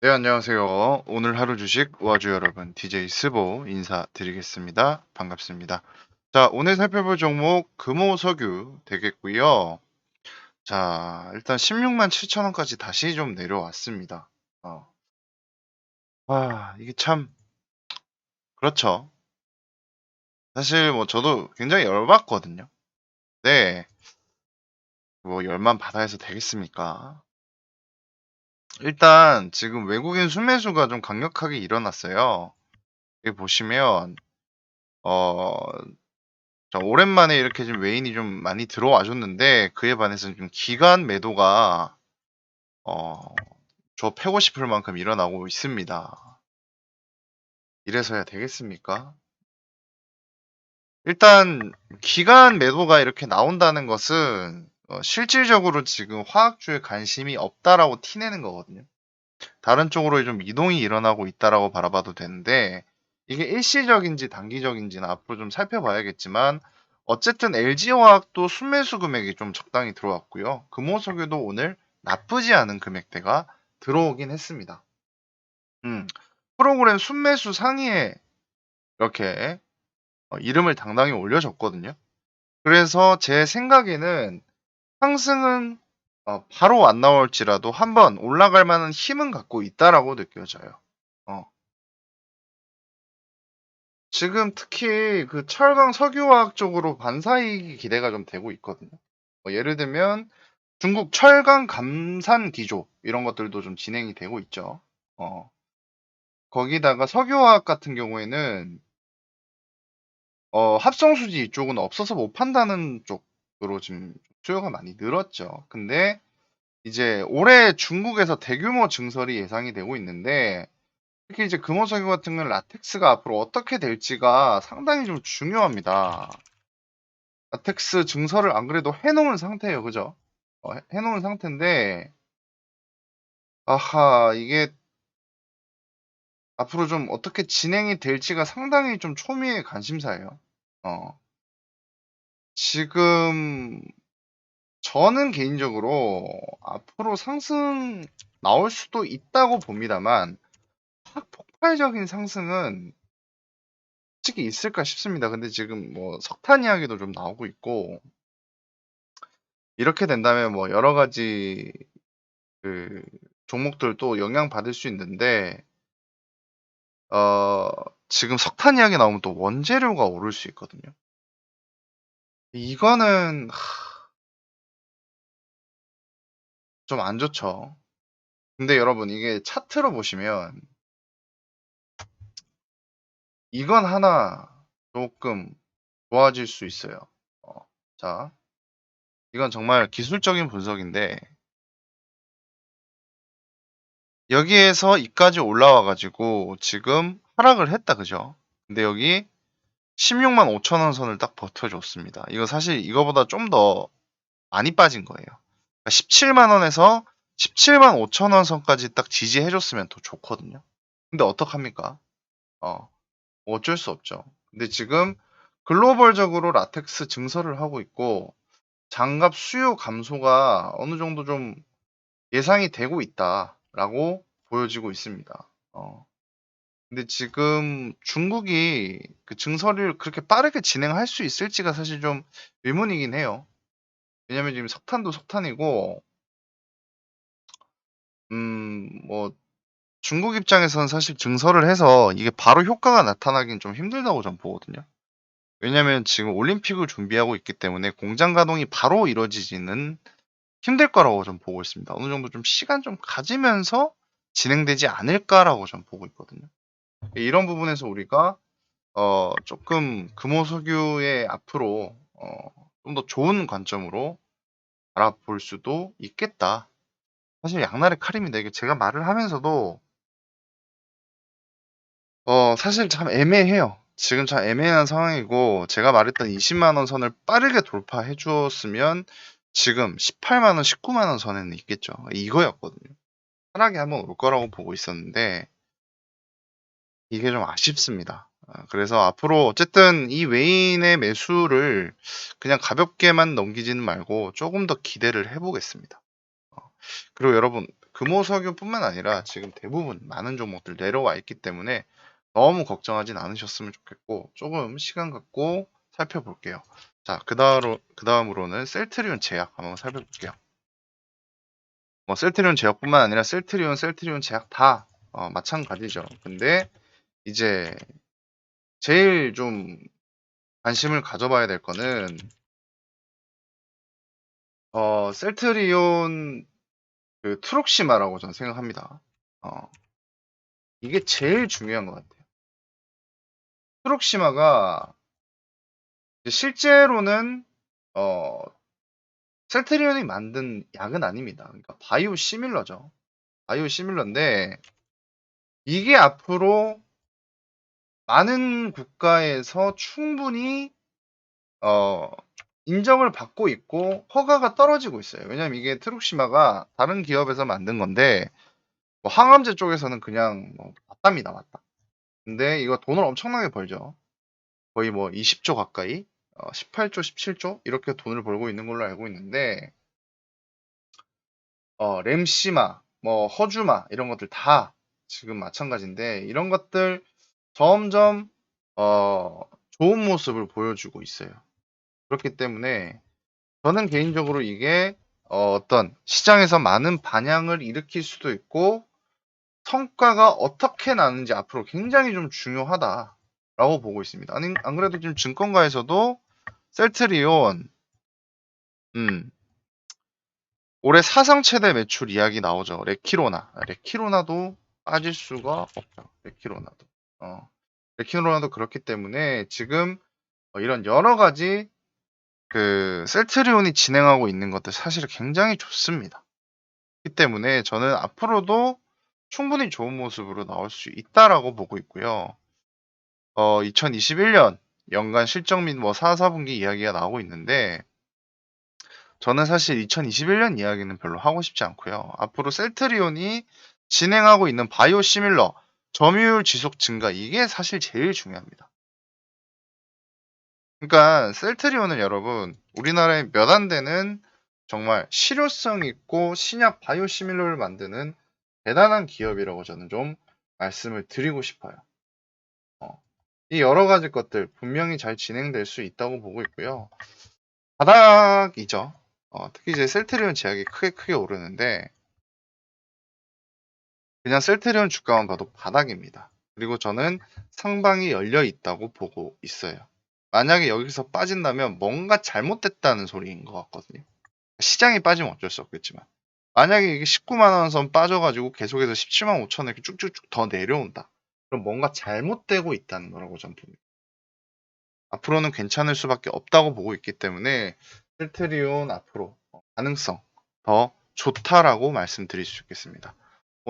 네, 안녕하세요. 오늘 하루 주식 우아주 여러분, DJ 스보 인사드리겠습니다. 반갑습니다. 자, 오늘 살펴볼 종목 금호석유 되겠고요. 자, 일단 16만 7천 원까지 다시 좀 내려왔습니다. 어. 아, 이게 참 그렇죠. 사실 뭐 저도 굉장히 열받거든요. 네. 뭐 열만 받아 해서 되겠습니까? 일단 지금 외국인 순매수가 좀 강력하게 일어났어요. 여기 보시면 어, 자, 오랜만에 이렇게 좀 외인이 좀 많이 들어와 줬는데 그에 반해서 좀 기간 매도가 어, 저 패고 싶을 만큼 일어나고 있습니다. 이래서야 되겠습니까? 일단 기간 매도가 이렇게 나온다는 것은 어, 실질적으로 지금 화학주에 관심이 없다라고 티내는 거거든요. 다른 쪽으로 좀 이동이 일어나고 있다라고 바라봐도 되는데 이게 일시적인지 단기적인지는 앞으로 좀 살펴봐야겠지만 어쨌든 LG화학도 순매수 금액이 좀 적당히 들어왔고요. 금호석유도 오늘 나쁘지 않은 금액대가 들어오긴 했습니다. 음, 프로그램 순매수 상위에 이렇게 어, 이름을 당당히 올려줬거든요. 그래서 제 생각에는 상승은 어, 바로 안 나올지라도 한번 올라갈 만한 힘은 갖고 있다라고 느껴져요. 어. 지금 특히 그 철강 석유화학 쪽으로 반사이익이 기대가 좀 되고 있거든요. 뭐 예를 들면 중국 철강 감산 기조 이런 것들도 좀 진행이 되고 있죠. 어. 거기다가 석유화학 같은 경우에는 어, 합성수지 이쪽은 없어서 못 판다는 쪽으로 지금 수요가 많이 늘었죠. 근데 이제 올해 중국에서 대규모 증설이 예상이 되고 있는데 특히 이제 금호석유 같은 경우는 라텍스가 앞으로 어떻게 될지가 상당히 좀 중요합니다. 라텍스 증설을 안 그래도 해놓은 상태예요. 그죠? 어, 해- 해놓은 상태인데 아하 이게 앞으로 좀 어떻게 진행이 될지가 상당히 좀 초미의 관심사예요. 어. 지금 저는 개인적으로 앞으로 상승 나올 수도 있다고 봅니다만 확 폭발적인 상승은 솔직히 있을까 싶습니다. 근데 지금 뭐 석탄 이야기도 좀 나오고 있고 이렇게 된다면 뭐 여러 가지 그 종목들도 영향 받을 수 있는데 어 지금 석탄 이야기 나오면 또 원재료가 오를 수 있거든요. 이거는 좀 안 좋죠. 근데 여러분 이게 차트로 보시면 이건 하나 조금 좋아질 수 있어요. 어, 자, 이건 정말 기술적인 분석인데 여기에서 이까지 올라와 가지고 지금 하락을 했다 그죠? 근데 여기 16만 5천 원 선을 딱 버텨줬습니다. 이거 사실 이거보다 좀 더 많이 빠진 거예요. 그러니까 17만 원에서 17만 5천 원 선까지 딱 지지해줬으면 더 좋거든요. 근데 어떡합니까? 어, 뭐 어쩔 수 없죠. 근데 지금 글로벌적으로 라텍스 증설을 하고 있고 장갑 수요 감소가 어느 정도 좀 예상이 되고 있다라고 보여지고 있습니다. 어. 근데 지금 중국이 그 증설을 그렇게 빠르게 진행할 수 있을지가 사실 좀 의문이긴 해요. 왜냐면 지금 석탄도 석탄이고, 음, 뭐, 중국 입장에서는 사실 증설을 해서 이게 바로 효과가 나타나긴 좀 힘들다고 전 보거든요. 왜냐면 지금 올림픽을 준비하고 있기 때문에 공장 가동이 바로 이루어지지는 힘들 거라고 좀 보고 있습니다. 어느 정도 좀 시간 좀 가지면서 진행되지 않을까라고 좀 보고 있거든요. 이런 부분에서 우리가 어, 조금 금호석유의 앞으로 어, 좀 더 좋은 관점으로 알아볼 수도 있겠다. 사실 양날의 칼입니다. 이게 제가 말을 하면서도 어, 사실 참 애매해요. 지금 참 애매한 상황이고 제가 말했던 20만 원 선을 빠르게 돌파해 주었으면 지금 18만 원, 19만 원 선에는 있겠죠. 이거였거든요. 하락이 한번 올 거라고 보고 있었는데 이게 좀 아쉽습니다. 아, 그래서 앞으로 어쨌든 이 외인의 매수를 그냥 가볍게만 넘기지는 말고 조금 더 기대를 해보겠습니다. 어, 그리고 여러분 금호석유뿐만 아니라 지금 대부분 많은 종목들 내려와 있기 때문에 너무 걱정하진 않으셨으면 좋겠고 조금 시간 갖고 살펴볼게요. 자, 그 다음으로 그 다음으로는 셀트리온 제약 한번 살펴볼게요. 뭐 셀트리온 제약뿐만 아니라 셀트리온, 셀트리온 제약 다 어, 마찬가지죠. 근데 이제 제일 좀 관심을 가져봐야 될 거는 어, 셀트리온 그 트록시마라고 저는 생각합니다. 어, 이게 제일 중요한 것 같아요. 트록시마가 실제로는 어, 셀트리온이 만든 약은 아닙니다. 그러니까 바이오 시밀러죠. 바이오 시밀러인데 이게 앞으로 많은 국가에서 충분히 어, 인정을 받고 있고 허가가 떨어지고 있어요. 왜냐면 이게 트룩시마가 다른 기업에서 만든 건데 뭐 항암제 쪽에서는 그냥 뭐 맞답니다, 맞다. 근데 이거 돈을 엄청나게 벌죠. 거의 뭐 20조 가까이, 어, 18조, 17조 이렇게 돈을 벌고 있는 걸로 알고 있는데 어, 램시마, 뭐 허주마 이런 것들 다 지금 마찬가지인데 이런 것들 점점 어, 좋은 모습을 보여주고 있어요. 그렇기 때문에 저는 개인적으로 이게 어, 어떤 시장에서 많은 반향을 일으킬 수도 있고 성과가 어떻게 나는지 앞으로 굉장히 좀 중요하다라고 보고 있습니다. 아니, 안 그래도 지금 증권가에서도 셀트리온 음, 올해 사상 최대 매출 이야기 나오죠. 레키로나. 아, 레키로나도 빠질 수가 없죠. 레키로나도. 어. 레키로나도 그렇기 때문에 지금 어, 이런 여러 가지 그 셀트리온이 진행하고 있는 것들 사실 굉장히 좋습니다. 그렇기 때문에 저는 앞으로도 충분히 좋은 모습으로 나올 수 있다라고 보고 있고요. 어, 2021년 연간 실적 및 뭐 4, 4분기 이야기가 나오고 있는데 저는 사실 2021년 이야기는 별로 하고 싶지 않고요. 앞으로 셀트리온이 진행하고 있는 바이오 시밀러 점유율 지속 증가 이게 사실 제일 중요합니다. 그러니까 셀트리온은 여러분 우리나라에 몇 안 되는 정말 실효성 있고 신약 바이오 시밀러를 만드는 대단한 기업이라고 저는 좀 말씀을 드리고 싶어요. 어, 이 여러 가지 것들 분명히 잘 진행될 수 있다고 보고 있고요. 바닥이죠. 어, 특히 이제 셀트리온 제약이 크게 크게 오르는데 그냥 셀트리온 주가만 봐도 바닥입니다. 그리고 저는 상방이 열려 있다고 보고 있어요. 만약에 여기서 빠진다면 뭔가 잘못됐다는 소리인 것 같거든요. 시장이 빠지면 어쩔 수 없겠지만 만약에 이게 19만 원 선 빠져가지고 계속해서 17만 5천 원 이렇게 쭉쭉쭉 더 내려온다. 그럼 뭔가 잘못되고 있다는 거라고 저는 봅니다. 앞으로는 괜찮을 수밖에 없다고 보고 있기 때문에 셀트리온 앞으로 가능성 더 좋다라고 말씀드릴 수 있겠습니다.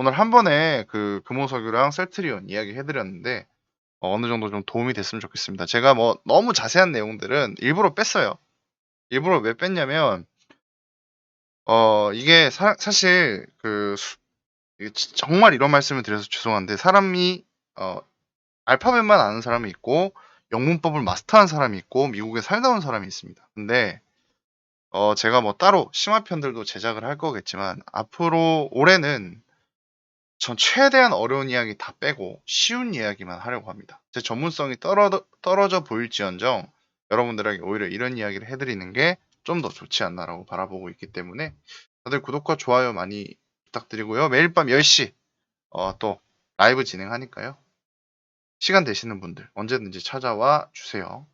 오늘 한 번에 그 금호석유랑 셀트리온 이야기 해드렸는데 어, 어느 정도 좀 도움이 됐으면 좋겠습니다. 제가 뭐 너무 자세한 내용들은 일부러 뺐어요. 일부러 왜 뺐냐면 어 이게 사, 사실 그 정말 이런 말씀을 드려서 죄송한데 사람이 어 알파벳만 아는 사람이 있고 영문법을 마스터한 사람이 있고 미국에 살다 온 사람이 있습니다. 근데 어 제가 뭐 따로 심화편들도 제작을 할 거겠지만 앞으로 올해는 전 최대한 어려운 이야기 다 빼고 쉬운 이야기만 하려고 합니다. 제 전문성이 떨어, 떨어져 보일지언정 여러분들에게 오히려 이런 이야기를 해드리는 게 좀 더 좋지 않나라고 바라보고 있기 때문에 다들 구독과 좋아요 많이 부탁드리고요. 매일 밤 10시 어, 또 라이브 진행하니까요. 시간 되시는 분들 언제든지 찾아와 주세요.